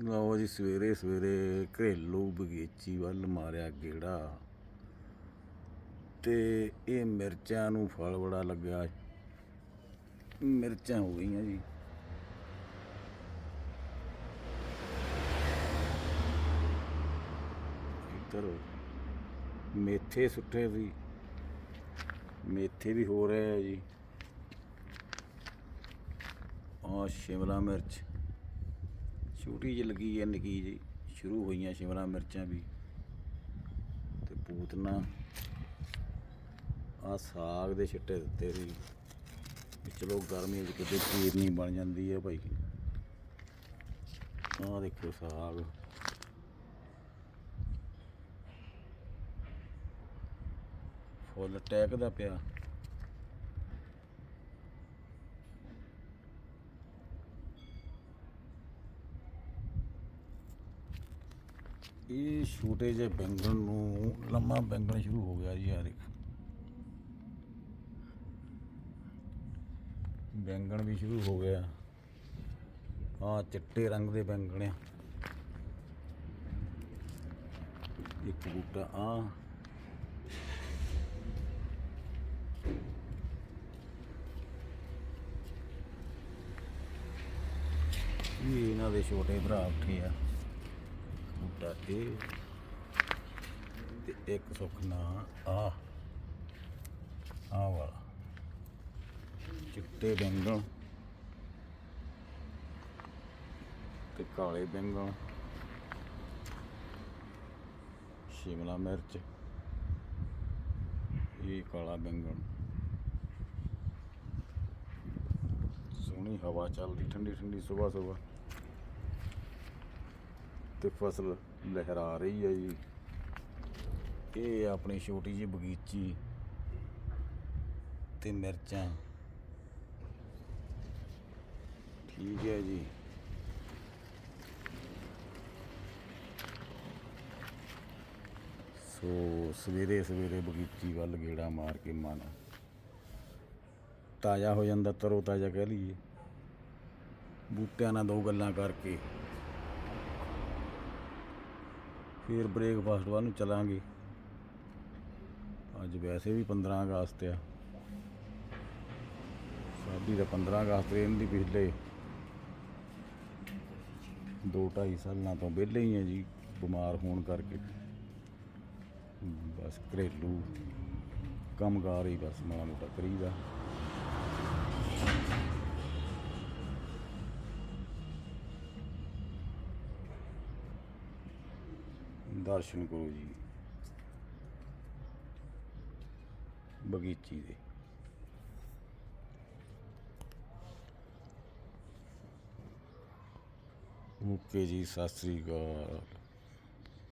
ਲਓ ਜੀ, ਸਵੇਰੇ ਸਵੇਰੇ ਘਰੇਲੂ ਬਗੀਚੀ ਵੱਲ ਮਾਰਿਆ ਗੇੜਾ। ਤੇ ਇਹ ਮਿਰਚਾਂ ਨੂੰ ਫਲ ਬੜਾ ਲੱਗਿਆ। ਮਿਰਚਾਂ ਹੋ ਗਈਆਂ ਜੀ। ਇੱਧਰ ਮੇਥੇ ਸੁੱਟੇ ਸੀ। ਮੇਥੇ ਵੀ ਹੋ ਰਹੇ ਆ ਜੀ। ਆ ਸ਼ਿਮਲਾ ਮਿਰਚ। ਛੋਟੀ ਜਿਹੀ ਲੱਗੀ ਹੈ, ਨਿੱਕੀ ਜੀ ਸ਼ੁਰੂ ਹੋਈਆਂ ਸ਼ਿਮਲਾ ਮਿਰਚਾਂ ਵੀ। ਤੇ ਪੂਤਨਾ ਆ ਸਾਗ ਦੇ ਛਿੱਟੇ ਦਿੱਤੇ ਸੀ। ਚਲੋ ਗਰਮੀ 'ਚ ਕਿਤੇ ਖੀਰ ਨਹੀਂ ਬਣ ਜਾਂਦੀ ਹੈ ਭਾਈ। ਆਹ ਦੇਖੋ ਸਾਗ। ਫੁੱਲ ਟੈਕ ਦਾ ਪਿਆ। ਇਹ ਛੋਟੇ ਜਿਹੇ ਬੈਂਗਣ ਨੂੰ ਲੰਮਾ ਬੈਂਗਣ ਸ਼ੁਰੂ ਹੋ ਗਿਆ ਜੀ ਯਾਰ ਇੱਕ ਬੈਂਗਣ ਵੀ ਸ਼ੁਰੂ ਹੋ ਗਿਆ। ਆ ਚਿੱਟੇ ਰੰਗ ਦੇ ਬੈਂਗਣ ਆ। ਇੱਕ ਬੂਟਾ ਆ ਇਹ ਇਹਨਾਂ ਦੇ ਛੋਟੇ ਭਰਾ ਉੱਠੇ ਆ। ਬੂਟਾ ਤੇ ਇੱਕ ਸੁਖਨਾ ਆ। ਆ ਵਾਲਾ। ਚਿੱਟੇ ਬੈਂਗਣ ਤੇ ਕਾਲੇ ਬੈਂਗਣ। ਸ਼ਿਮਲਾ ਮਿਰਚ। ਇਹ ਕਾਲਾ ਬੈਂਗਣ। ਸੋਹਣੀ ਹਵਾ ਚੱਲਦੀ, ਠੰਡੀ ਠੰਡੀ ਸਵੇਰ ਸਵੇਰ ਤੇ ਫਸਲ ਲਹਿਰਾ ਰਹੀ ਹੈ ਜੀ। ਇਹ ਆਪਣੀ ਛੋਟੀ ਜਿਹੀ ਬਗੀਚੀ ਤੇ ਮਿਰਚਾਂ। ਠੀਕ ਹੈ ਜੀ। ਸੋ ਸਵੇਰੇ ਸਵੇਰੇ ਬਗੀਚੀ ਵੱਲ ਗੇੜਾ ਮਾਰ ਕੇ ਮਨ ਤਾਜ਼ਾ ਹੋ ਜਾਂਦਾ, ਤਰੋ ਤਾਜ਼ਾ ਕਹਿ ਲਈਏ। ਬੂਟਿਆਂ ਨਾਲ ਦੋ ਗੱਲਾਂ ਕਰਕੇ ਫਿਰ ਬ੍ਰੇਕਫਾਸਟ ਵੱਲ ਨੂੰ ਚਲਾਂਗੇ। ਅੱਜ ਵੈਸੇ ਵੀ 15 ਅਗਸਤ ਆ। ਸਾਡੀ ਤਾਂ 15 ਅਗਸਤ ਰਹਿਣ ਦੀ ਪਿਛਲੇ 2.5 ਸਾਲਾਂ ਤੋਂ ਵਿਹਲੇ ਹੀ ਆ ਜੀ, ਬਿਮਾਰ ਹੋਣ ਕਰਕੇ। ਬਸ ਘਰੇਲੂ ਕੰਮਕਾਰ ਹੀ ਬਸ ਮਾੜਾ ਮੋਟਾ ਕਰੀਦਾ। ਦਰਸ਼ਨ ਕਰੋ ਜੀ। ਬਗੀਚੀ ਦੇ। ਓਕੇ ਜੀ ਸਤਿ ਸ੍ਰੀ ਅਕਾਲ।